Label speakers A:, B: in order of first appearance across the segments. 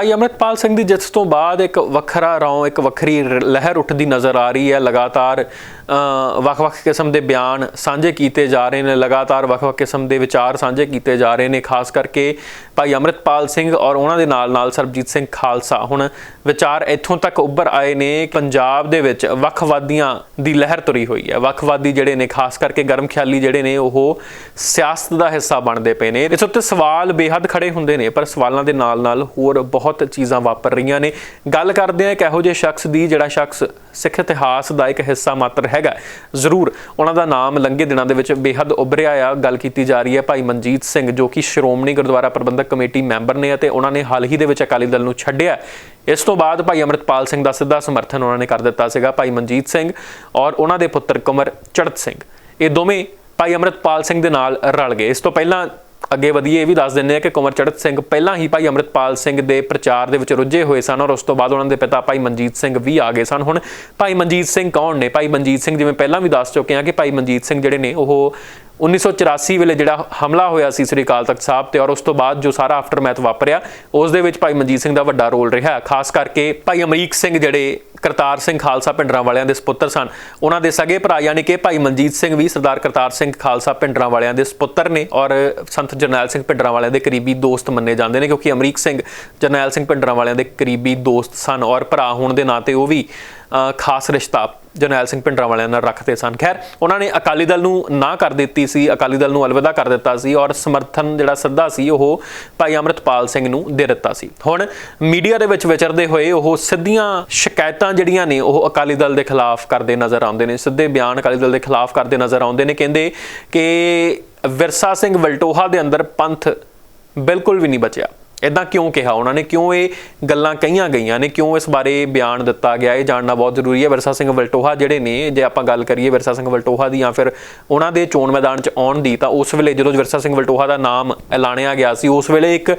A: ਭਾਈ ਅਮਰਿਤਪਾਲ ਸਿੰਘ ਦੀ ਜਿੱਤ ਤੋਂ ਬਾਅਦ ਇੱਕ ਵੱਖਰਾ ਰੌਂ ਇੱਕ ਵੱਖਰੀ ਲਹਿਰ ਉੱਠਦੀ ਨਜ਼ਰ ਆ ਰਹੀ ਹੈ। ਲਗਾਤਾਰ ਵੱਖ-ਵੱਖ ਕਿਸਮ ਦੇ ਬਿਆਨ ਸਾਂਝੇ ਕੀਤੇ ਜਾ ਰਹੇ ਨੇ, ਲਗਾਤਾਰ ਵੱਖ-ਵੱਖ ਕਿਸਮ ਦੇ ਵਿਚਾਰ ਸਾਂਝੇ ਕੀਤੇ ਜਾ ਰਹੇ ਨੇ, ਖਾਸ ਕਰਕੇ ਭਾਈ ਅਮਰਿਤਪਾਲ ਸਿੰਘ ਔਰ ਉਹਨਾਂ ਦੇ ਨਾਲ-ਨਾਲ ਸਰਬਜੀਤ ਸਿੰਘ ਖਾਲਸਾ। ਹੁਣ ਵਿਚਾਰ ਇੱਥੋਂ ਤੱਕ ਉੱਭਰ ਆਏ ਨੇ ਪੰਜਾਬ ਦੇ ਵਿੱਚ ਵੱਖਵਾਦੀਆਂ ਦੀ ਲਹਿਰ ਤੁਰੀ ਹੋਈ ਹੈ। ਵੱਖਵਾਦੀ ਜਿਹੜੇ ਨੇ, ਖਾਸ ਕਰਕੇ ਗਰਮ ਖਿਆਲੀ ਜਿਹੜੇ ਨੇ, ਉਹ ਸਿਆਸਤ ਦਾ ਹਿੱਸਾ ਬਣਦੇ ਪਏ ਨੇ। ਇਸ ਉੱਤੇ ਸਵਾਲ ਬੇਹੱਦ ਖੜੇ ਹੁੰਦੇ ਨੇ, ਪਰ ਸਵਾਲਾਂ ਦੇ ਨਾਲ-ਨਾਲ ਹੋਰ ਬਹੁਤ ਚੀਜ਼ਾਂ ਵਾਪਰ ਰਹੀਆਂ ਨੇ। ਗੱਲ ਕਰਦੇ ਆ ਇੱਕ ਇਹੋ ਜਿਹੇ ਸ਼ਖਸ ਦੀ, ਜਿਹੜਾ ਸ਼ਖਸ ਸਿੱਖ ਇਤਿਹਾਸ ਦਾ ਇੱਕ ਹਿੱਸਾ ਮਾਤਰ ਹੈਗਾ। ਜ਼ਰੂਰ, ਉਹਨਾਂ ਦਾ ਨਾਮ ਲੰਘੇ ਦਿਨਾਂ ਦੇ ਵਿੱਚ ਬੇਹੱਦ ਉੱਭਰਿਆ ਆ। ਗੱਲ ਕੀਤੀ ਜਾ ਰਹੀ ਹੈ ਭਾਈ ਮਨਜੀਤ ਸਿੰਘ, ਜੋ ਕਿ ਸ਼੍ਰੋਮਣੀ ਗੁਰਦੁਆਰਾ ਪ੍ਰਬੰਧਕ ਕਮੇਟੀ ਮੈਂਬਰ ਨੇ ਅਤੇ ਉਹਨਾਂ ਨੇ ਹਾਲ ਹੀ ਦੇ ਵਿੱਚ ਅਕਾਲੀ ਦਲ ਨੂੰ ਛੱਡਿਆ। ਇਸ ਤੋਂ ਬਾਅਦ ਭਾਈ ਅਮਰਿਤਪਾਲ ਸਿੰਘ ਦਾ ਸਿੱਧਾ ਸਮਰਥਨ ਉਹਨਾਂ ਨੇ ਕਰ ਦਿੱਤਾ ਸੀਗਾ, ਭਾਈ ਮਨਜੀਤ ਸਿੰਘ ਔਰ ਉਹਨਾਂ ਦੇ ਪੁੱਤਰ ਕੁਮਰ ਚੜਤ ਸਿੰਘ। ਇਹ ਦੋਵੇਂ ਭਾਈ ਅਮਰਿਤਪਾਲ ਸਿੰਘ ਦੇ ਨਾਲ ਰਲ ਗਏ। ਇਸ ਤੋਂ ਪਹਿਲਾਂ ਅੱਗੇ ਵਧੀਏ ਇਹ ਵੀ ਦੱਸ ਦਿੰਦੇ ਆ ਕਿ ਕੁਮਰ ਚੜਤ ਸਿੰਘ ਪਹਿਲਾਂ ਹੀ ਭਾਈ ਅਮਰਿਤਪਾਲ ਸਿੰਘ ਦੇ ਪ੍ਰਚਾਰ ਦੇ ਵਿੱਚ ਰੁੱਝੇ ਹੋਏ ਸਨ ਔਰ ਉਸ ਤੋਂ ਬਾਅਦ ਉਹਨਾਂ ਦੇ ਪਿਤਾ ਭਾਈ ਮਨਜੀਤ ਸਿੰਘ ਵੀ ਆ ਗਏ ਸਨ। ਹੁਣ ਭਾਈ ਮਨਜੀਤ ਸਿੰਘ ਕੌਣ ਨੇ? ਭਾਈ ਮਨਜੀਤ ਸਿੰਘ ਜਿਵੇਂ ਪਹਿਲਾਂ ਵੀ ਦੱਸ ਚੁੱਕੇ ਆ ਕਿ ਭਾਈ ਮਨਜੀਤ ਸਿੰਘ ਜਿਹੜੇ ਨੇ ਉਹ 1984 ਵੇਲੇ ਜਿਹੜਾ ਹਮਲਾ ਹੋਇਆ ਸੀ ਸ੍ਰੀ ਅਕਾਲ ਤਖਤ ਸਾਹਿਬ ਤੇ ਔਰ ਉਸ ਤੋਂ ਬਾਅਦ ਜੋ ਸਾਰਾ ਆਫਟਰਮੈਥ ਵਾਪਰਿਆ, ਉਸ ਦੇ ਵਿੱਚ ਭਾਈ ਮਨਜੀਤ ਸਿੰਘ ਦਾ ਵੱਡਾ ਰੋਲ ਰਿਹਾ। ਖਾਸ ਕਰਕੇ ਭਾਈ ਅਮਰੀਕ ਸਿੰਘ ਜਿਹੜੇ ਕਰਤਾਰ ਸਿੰਘ ਖਾਲਸਾ ਪਿੰਡਰਾਂ ਵਾਲਿਆਂ ਦੇ ਸੁਪੁੱਤਰ ਸਨ, ਉਹਨਾਂ ਦੇ ਸਗੇ ਭਰਾ ਯਾਨੀ ਕਿ ਭਾਈ ਮਨਜੀਤ ਸਿੰਘ ਵੀ ਸਰਦਾਰ ਕਰਤਾਰ ਸਿੰਘ ਖਾਲਸਾ ਪਿੰਡਰਾਂ ਵਾਲਿਆਂ ਦੇ ਸੁਪੁੱਤਰ ਨੇ ਔਰ ਸੰਤ ਜਰਨੈਲ ਸਿੰਘ ਪਿੰਡਰਾਂ ਵਾਲਿਆਂ ਦੇ ਕਰੀਬੀ ਦੋਸਤ ਮੰਨੇ ਜਾਂਦੇ ਨੇ ਕਿਉਂਕਿ ਅਮਰੀਕ ਸਿੰਘ ਜਰਨੈਲ ਸਿੰਘ ਪਿੰਡਰਾਂ ਵਾਲਿਆਂ ਦੇ ਕਰੀਬੀ ਦੋਸਤ ਸਨ ਔਰ ਭਰਾ ਹੋਣ ਦੇ ਨਾਤੇ ਉਹ ਵੀ ਖਾਸ ਰਿਸ਼ਤਾ ਜਰਨੈਲ ਸਿੰਘ ਪਿੰਡਰਾਂ ਵਾਲਿਆਂ ਨਾਲ ਰੱਖਦੇ ਸਨ। ਖੈਰ, ਉਹਨਾਂ ਨੇ ਅਕਾਲੀ ਦਲ ਨੂੰ ਨਾ ਕਰ ਦਿੱਤੀ ਸੀ, ਅਕਾਲੀ ਦਲ ਨੂੰ ਅਲਵਿਦਾ ਕਰ ਦਿੱਤਾ ਸੀ ਔਰ ਸਮਰਥਨ ਜਿਹੜਾ ਸੱਦਾ ਸੀ, ਉਹ ਭਾਈ ਅਮਰਿਤਪਾਲ ਸਿੰਘ ਨੂੰ ਦੇ ਦਿੱਤਾ ਸੀ। ਹੁਣ ਮੀਡੀਆ ਦੇ ਵਿੱਚ ਵਿਚਰਦੇ ਹੋਏ ਉਹ ਸਿੱਧੀਆਂ ਸ਼ਿਕਾਇਤਾਂ ਜਿਹੜੀਆਂ ਨੇ, ਉਹ ਅਕਾਲੀ ਦਲ ਦੇ ਖਿਲਾਫ ਕਰਦੇ ਨਜ਼ਰ ਆਉਂਦੇ ਨੇ। ਸਿੱਧੇ ਬਿਆਨ ਅਕਾਲੀ ਦਲ ਦੇ ਖਿਲਾਫ ਕਰਦੇ ਨਜ਼ਰ ਆਉਂਦੇ ਨੇ। ਕਹਿੰਦੇ ਕਿ ਵਿਰਸਾ ਸਿੰਘ ਵਲਟੋਹਾ ਦੇ ਅੰਦਰ ਪੰਥ ਬਿਲਕੁਲ ਵੀ ਨਹੀਂ ਬਚਿਆ। ਇਦਾਂ ਕਿਉਂ ਕਿਹਾ? ਉਹਨਾਂ ਨੇ ਕਿਉਂ ਇਹ ਗੱਲਾਂ ਕਹੀਆਂ ਗਈਆਂ ਨੇ? ਕਿਉਂ ਇਸ ਬਾਰੇ ਬਿਆਨ ਦਿੱਤਾ ਗਿਆ? ਇਹ ਜਾਣਨਾ ਬਹੁਤ ਜ਼ਰੂਰੀ ਹੈ। ਵਿਰਸਾ ਸਿੰਘ ਵਲਟੋਹਾ ਜਿਹੜੇ ਨੇ, ਜੇ ਆਪਾਂ ਗੱਲ ਕਰੀਏ ਵਿਰਸਾ ਸਿੰਘ ਵਲਟੋਹਾ ਦੀ ਜਾਂ ਫਿਰ ਉਹਨਾਂ ਦੇ ਚੋਣ ਮੈਦਾਨ 'ਚ ਆਉਣ ਦੀ, ਤਾਂ ਉਸ ਵੇਲੇ ਜਦੋਂ ਵਿਰਸਾ ਸਿੰਘ ਵਲਟੋਹਾ ਦਾ ਨਾਮ ਐਲਾਨਿਆ ਗਿਆ ਸੀ, ਉਸ ਵੇਲੇ ਇੱਕ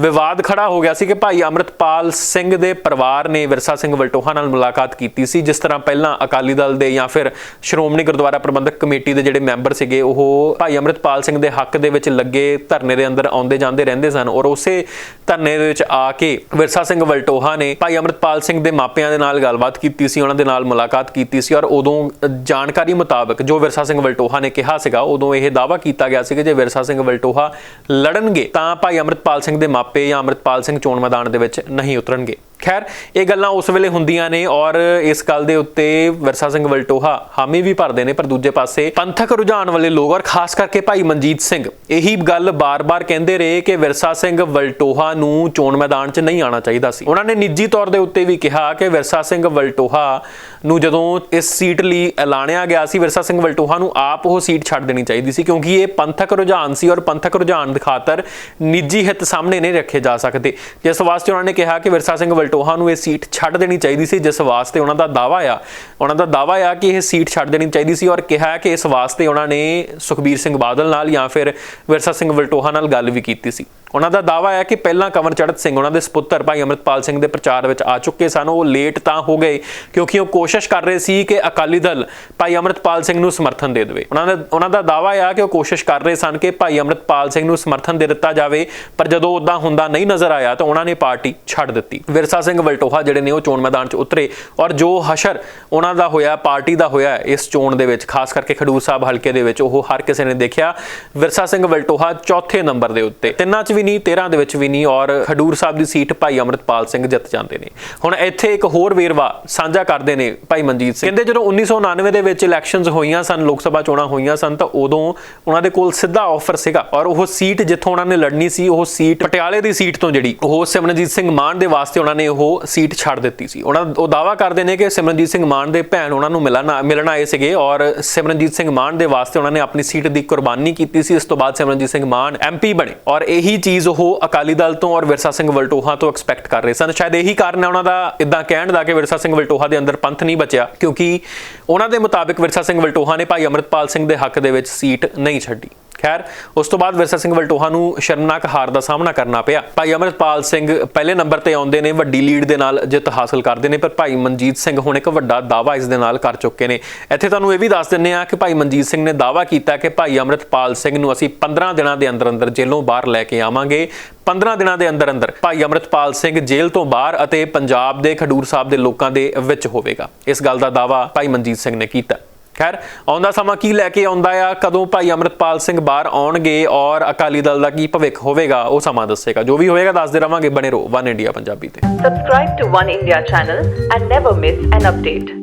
A: ਵਿਵਾਦ ਖੜਾ ਹੋ ਗਿਆ ਸੀ ਕਿ ਭਾਈ ਅਮਰਿਤਪਾਲ ਸਿੰਘ ਦੇ ਪਰਿਵਾਰ ਨੇ ਵਿਰਸਾ ਸਿੰਘ ਵਲਟੋਹਾ ਨਾਲ ਮੁਲਾਕਾਤ ਕੀਤੀ ਸੀ। ਜਿਸ ਤਰ੍ਹਾਂ ਪਹਿਲਾਂ ਅਕਾਲੀ ਦਲ ਦੇ ਜਾਂ ਫਿਰ ਸ਼੍ਰੋਮਣੀ ਗੁਰਦੁਆਰਾ ਪ੍ਰਬੰਧਕ ਕਮੇਟੀ ਦੇ ਜਿਹੜੇ ਮੈਂਬਰ ਸੀਗੇ, ਉਹ ਭਾਈ ਅਮਰਿਤਪਾਲ ਸਿੰਘ ਦੇ ਹੱਕ ਦੇ ਵਿੱਚ ਲੱਗੇ ਧਰਨੇ ਦੇ ਅੰਦਰ ਆਉਂਦੇ ਜਾਂਦੇ ਰਹਿੰਦੇ ਸਨ ਔਰ ਉਸੇ ਧਰਨੇ ਦੇ ਵਿੱਚ ਆ ਕੇ ਵਿਰਸਾ ਸਿੰਘ ਵਲਟੋਹਾ ਨੇ ਭਾਈ ਅਮਰਿਤਪਾਲ ਸਿੰਘ ਦੇ ਮਾਪਿਆਂ ਦੇ ਨਾਲ ਗੱਲਬਾਤ ਕੀਤੀ ਸੀ, ਉਹਨਾਂ ਦੇ ਨਾਲ ਮੁਲਾਕਾਤ ਕੀਤੀ ਸੀ ਔਰ ਉਦੋਂ ਜਾਣਕਾਰੀ ਮੁਤਾਬਕ ਜੋ ਵਿਰਸਾ ਸਿੰਘ ਵਲਟੋਹਾ ਨੇ ਕਿਹਾ ਸੀਗਾ, ਉਦੋਂ ਇਹ ਦਾਅਵਾ ਕੀਤਾ ਗਿਆ ਸੀ ਕਿ ਜੇ ਵਿਰਸਾ ਸਿੰਘ ਵਲਟੋਹਾ ਲੜਨਗੇ ਤਾਂ ਭਾਈ ਅਮਰਿਤਪਾਲ ਸਿੰਘ ਦੇ ਮਾਪੇ ਜਾਂ ਅਮਰਿਤਪਾਲ ਸਿੰਘ ਚੋਣ ਮੈਦਾਨ ਦੇ ਵਿੱਚ ਨਹੀਂ ਉਤਰਨਗੇ। ਖੈਰ, ਇਹ ਗੱਲਾਂ ਉਸ ਵੇਲੇ ਹੁੰਦੀਆਂ ਨੇ ਔਰ ਇਸ ਗੱਲ ਦੇ ਉੱਤੇ ਵਿਰਸਾ ਸਿੰਘ ਵਲਟੋਹਾ ਹਾਮੀ ਵੀ ਭਰਦੇ ਨੇ, ਪਰ ਦੂਜੇ ਪਾਸੇ ਪੰਥਕ ਰੁਝਾਨ ਵਾਲੇ ਲੋਕ ਔਰ ਖਾਸ ਕਰਕੇ ਭਾਈ ਮਨਜੀਤ ਸਿੰਘ, ਇਹੀ ਗੱਲ ਬਾਰ-ਬਾਰ ਕਹਿੰਦੇ ਰਹੇ ਕਿ ਵਿਰਸਾ ਸਿੰਘ ਵਲਟੋਹਾ ਨੂੰ ਚੋਣ ਮੈਦਾਨ 'ਚ ਨਹੀਂ ਆਉਣਾ ਚਾਹੀਦਾ ਸੀ। ਉਹਨਾਂ ਨੇ ਨਿੱਜੀ ਤੌਰ ਦੇ ਉੱਤੇ ਵੀ ਕਿਹਾ ਕਿ ਵਿਰਸਾ ਸਿੰਘ ਵਲਟੋਹਾ ਨੂੰ ਜਦੋਂ ਇਸ ਸੀਟ ਲਈ ਐਲਾਨਿਆ ਗਿਆ ਸੀ, ਵਿਰਸਾ ਸਿੰਘ ਵਲਟੋਹਾ ਨੂੰ ਆਪ ਉਹ ਸੀਟ ਛੱਡ ਦੇਣੀ ਚਾਹੀਦੀ ਸੀ, ਕਿਉਂਕਿ ਇਹ ਪੰਥਕ ਰੁਝਾਨ ਸੀ ਔਰ ਪੰਥਕ ਰੁਝਾਨ ਦੀ ਖਾਤਰ ਨਿੱਜੀ ਹਿੱਤ ਸਾਹਮਣੇ ਨਹੀਂ ਰੱਖੇ ਜਾ ਸਕਦੇ। ਜਿਸ ਵਾਸਤੇ ਉਹਨਾਂ ਨੇ ਕਿਹਾ ਕਿ ਵਿਰਸਾ ਸਿੰਘ ਵਲਟੋਹਾ ਨੂੰ ਇਹ ਸੀਟ ਛੱਡ ਦੇਣੀ ਚਾਹੀਦੀ ਸੀ, ਜਿਸ ਵਾਸਤੇ ਉਹਨਾਂ ਦਾ ਦਾਵਾ ਆ। ਉਹਨਾਂ ਦਾ ਦਾਵਾ ਆ ਕਿ ਇਹ ਸੀਟ ਛੱਡ ਦੇਣੀ ਚਾਹੀਦੀ ਸੀ ਔਰ ਕਿਹਾ ਕਿ ਇਸ ਵਾਸਤੇ ਉਹਨਾਂ ਨੇ ਸੁਖਬੀਰ ਸਿੰਘ ਬਾਦਲ ਨਾਲ ਜਾਂ ਫਿਰ ਵਿਰਸਾ ਸਿੰਘ ਵਲਟੋਹਾ ਨਾਲ ਗੱਲ ਵੀ ਕੀਤੀ ਸੀ। ਉਹਨਾਂ ਦਾ ਦਾਵਾ ਹੈ ਕਿ ਪਹਿਲਾਂ ਕੰਵਰ ਚੜਤ ਸਿੰਘ, ਉਹਨਾਂ ਦੇ ਸੁਪੁੱਤਰ ਭਾਈ ਅਮਰਿਤਪਾਲ ਸਿੰਘ ਦੇ ਪ੍ਰਚਾਰ ਵਿੱਚ ਆ ਚੁੱਕੇ ਸਨ। ਉਹ ਲੇਟ ਤਾਂ ਹੋ ਗਏ, ਕਿਉਂਕਿ ਉਹ ਕੋਸ਼ਿਸ਼ ਕਰ ਰਹੇ ਸੀ ਕਿ ਅਕਾਲੀ ਦਲ ਭਾਈ ਅਮਰਿਤਪਾਲ ਸਿੰਘ ਨੂੰ ਸਮਰਥਨ ਦੇ ਦੇਵੇ। ਉਹਨਾਂ ਦਾ ਉਹਨਾਂ ਦਾ ਦਾਵਾ ਹੈ ਕਿ ਉਹ ਕੋਸ਼ਿਸ਼ ਕਰ ਰਹੇ ਸਨ ਕਿ ਭਾਈ ਅਮਰਿਤਪਾਲ ਸਿੰਘ ਨੂੰ ਸਮਰਥਨ ਦੇ ਦਿੱਤਾ ਜਾਵੇ, ਪਰ ਜਦੋਂ ਉਦਾਂ ਹੁੰਦਾ ਨਹੀਂ ਨਜ਼ਰ ਆਇਆ, ਤਾਂ ਉਹਨਾਂ ਨੇ ਪਾਰਟੀ ਛੱਡ ਦਿੱਤੀ। ਵਿਰਸਾ ਸਿੰਘ ਵਲਟੋਹਾ ਜਿਹੜੇ ਨੇ, ਉਹ ਚੋਣ ਮੈਦਾਨ 'ਚ ਉਤਰੇ ਔਰ ਜੋ ਹਸ਼ਰ ਉਹਨਾਂ ਦਾ ਹੋਇਆ, ਪਾਰਟੀ ਦਾ ਹੋਇਆ ਇਸ ਚੋਣ ਦੇ ਵਿੱਚ, ਖਾਸ ਕਰਕੇ ਖਡੂਰ ਸਾਹਿਬ ਹਲਕੇ ਦੇ ਵਿੱਚ, ਉਹ ਹਰ ਕਿਸੇ ਨੇ ਦੇਖਿਆ। ਵਿਰਸਾ ਸਿੰਘ ਵਲਟੋਹਾ ਚੌਥੇ ਨੰਬਰ ਦੇ ਉੱਤੇ। ਤਿੰਨਾਂ 'ਚ ਵੀ ਨਹੀਂ 13 ਦੇ ਵਿੱਚ ਵੀ ਨਹੀਂ ਔਰ ਖਡੂਰ ਸਾਹਿਬ ਦੀ ਸੀਟ ਭਾਈ ਅਮਰਿਤਪਾਲ ਸਿੰਘ ਜਿੱਤ ਜਾਂਦੇ ਨੇ। ਹੁਣ ਇੱਥੇ ਇੱਕ ਹੋਰ ਵੇਰਵਾ ਸਾਂਝਾ ਕਰਦੇ ਨੇ ਭਾਈ ਮਨਜੀਤ ਸਿੰਘ। ਕਹਿੰਦੇ ਜਦੋਂ 1999 ਦੇ ਵਿੱਚ ਇਲੈਕਸ਼ਨਸ ਹੋਈਆਂ ਸਨ, ਲੋਕ ਸਭਾ ਚੋਣਾਂ ਹੋਈਆਂ ਸਨ, ਤਾਂ ਉਦੋਂ ਉਹਨਾਂ ਦੇ ਕੋਲ ਸਿੱਧਾ ਆਫਰ ਸੀਗਾ ਔਰ ਉਹ ਸੀਟ ਜਿੱਥੋਂ ਉਹਨਾਂ ਨੇ ਲੜਨੀ ਸੀ, ਉਹ ਸੀਟ ਪਟਿਆਲੇ ਦੀ ਸੀਟ ਤੋਂ ਜਿਹੜੀ ਉਹ ਸਿਮਰਨਜੀਤ ਸਿੰਘ ਮਾਨ ਦੇ ਵਾਸਤੇ ਉਹਨਾਂ ਨੇ ਉਹ ਸੀਟ ਛੱਡ ਦਿੱਤੀ ਸੀ। ਉਹਨਾਂ ਉਹ ਦਾਵਾ ਕਰਦੇ ਨੇ ਕਿ ਸਿਮਰਨਜੀਤ ਸਿੰਘ ਮਾਨ ਦੇ ਭੈਣ ਉਹਨਾਂ ਨੂੰ ਮਿਲਣ ਮਿਲਣ ਆਏ ਸੀਗੇ ਔਰ ਸਿਮਰਨਜੀਤ ਸਿੰਘ ਮਾਨ ਦੇ ਵਾਸਤੇ ਉਹਨਾਂ ਨੇ ਆਪਣੀ ਸੀਟ ਦੀ ਕੁਰਬਾਨੀ ਕੀਤੀ ਸੀ। ਇਸ ਤੋਂ ਬਾਅਦ ਸਿਮਰਨਜੀਤ ਸਿੰਘ ਮਾਨ ਐਮਪੀ ਬਣੇ ਔਰ ਇਹੀ ਚੀਜ਼ ਉਹ ਅਕਾਲੀ ਦਲ ਤੋਂ ਔਰ ਵਿਰਸਾ ਸਿੰਘ ਵਲਟੋਹਾ ਤੋਂ ਐਕਸਪੈਕਟ ਕਰ ਰਹੇ ਸਨ। ਸ਼ਾਇਦ ਇਹੀ ਕਾਰਨ ਹੈ ਉਹਨਾਂ ਦਾ ਇਦਾਂ ਕਹਿਣ ਦਾ ਕਿ ਵਿਰਸਾ ਸਿੰਘ ਵਲਟੋਹਾ ਦੇ ਅੰਦਰ ਪੰਥ ਨਹੀਂ ਬਚਿਆ, ਕਿਉਂਕਿ ਉਹਨਾਂ ਦੇ ਮੁਤਾਬਿਕ ਵਿਰਸਾ ਸਿੰਘ ਵਲਟੋਹਾ ਨੇ ਭਾਈ ਅਮਰਿਤਪਾਲ ਸਿੰਘ ਦੇ ਹੱਕ ਦੇ ਵਿੱਚ ਸੀਟ ਨਹੀਂ ਛੱਡੀ। ਖੈਰ, ਉਸ ਤੋਂ ਬਾਅਦ ਵਿਰਸਾ ਸਿੰਘ ਵਲਟੋਹਾ ਨੂੰ ਸ਼ਰਮਨਾਕ ਹਾਰ ਦਾ ਸਾਹਮਣਾ ਕਰਨਾ ਪਿਆ। ਭਾਈ ਅਮਰਪਾਲ ਸਿੰਘ ਪਹਿਲੇ ਨੰਬਰ ਤੇ ਆਉਂਦੇ ਨੇ, ਵੱਡੀ ਲੀਡ ਦੇ ਨਾਲ ਜਿੱਤ ਹਾਸਲ ਕਰਦੇ ਨੇ, ਪਰ ਭਾਈ ਮਨਜੀਤ ਸਿੰਘ ਹੁਣ ਇੱਕ ਵੱਡਾ ਦਾਅਵਾ ਇਸ ਦੇ ਨਾਲ ਕਰ ਚੁੱਕੇ ਨੇ। ਇੱਥੇ ਤੁਹਾਨੂੰ ਇਹ ਵੀ ਦੱਸ ਦਿੰਨੇ ਆ ਕਿ ਭਾਈ ਮਨਜੀਤ ਸਿੰਘ ਨੇ ਦਾਅਵਾ ਕੀਤਾ ਕਿ ਭਾਈ ਅਮਰਪਾਲ ਸਿੰਘ ਨੂੰ ਅਸੀਂ 15 ਦਿਨਾਂ ਦੇ ਅੰਦਰ ਅੰਦਰ ਜੇਲ੍ਹੋਂ ਬਾਹਰ ਲੈ ਕੇ ਆਵਾਂਗੇ। 15 ਦਿਨਾਂ ਦੇ ਅੰਦਰ ਅੰਦਰ ਭਾਈ ਅਮਰਪਾਲ ਸਿੰਘ ਜੇਲ੍ਹ ਤੋਂ ਬਾਹਰ ਅਤੇ ਪੰਜਾਬ ਦੇ ਖਡੂਰ ਸਾਹਿਬ ਦੇ ਲੋਕਾਂ ਦੇ ਵਿੱਚ ਹੋਵੇਗਾ। ਇਸ ਗੱਲ ਦਾ ਦਾਅਵਾ ਭਾਈ ਮਨਜੀਤ ਸਿੰਘ ਨੇ ਕੀਤਾ। ਖੈਰ ਆਉਂਦਾ ਸਮਾਂ ਕੀ ਲੈ ਕੇ ਆਉਂਦਾ ਆ? ਕਦੋਂ ਭਾਈ ਅਮਰਤਪਾਲ ਸਿੰਘ ਬਾਹਰ ਆਉਣਗੇ ਔਰ ਅਕਾਲੀ ਦਲ ਦਾ ਕੀ ਭਵਿੱਖ ਹੋਵੇਗਾ? ਉਹ ਸਮਾਂ ਦੱਸੇਗਾ। ਜੋ ਵੀ ਹੋਵੇਗਾ ਦੱਸਦੇ ਰਵਾਂਗੇ ਬਣੇ ਰਹੋ। ਵਨ ਇੰਡੀਆ ਪੰਜਾਬੀ ਤੇ।
B: Subscribe to One India channel and never miss an update.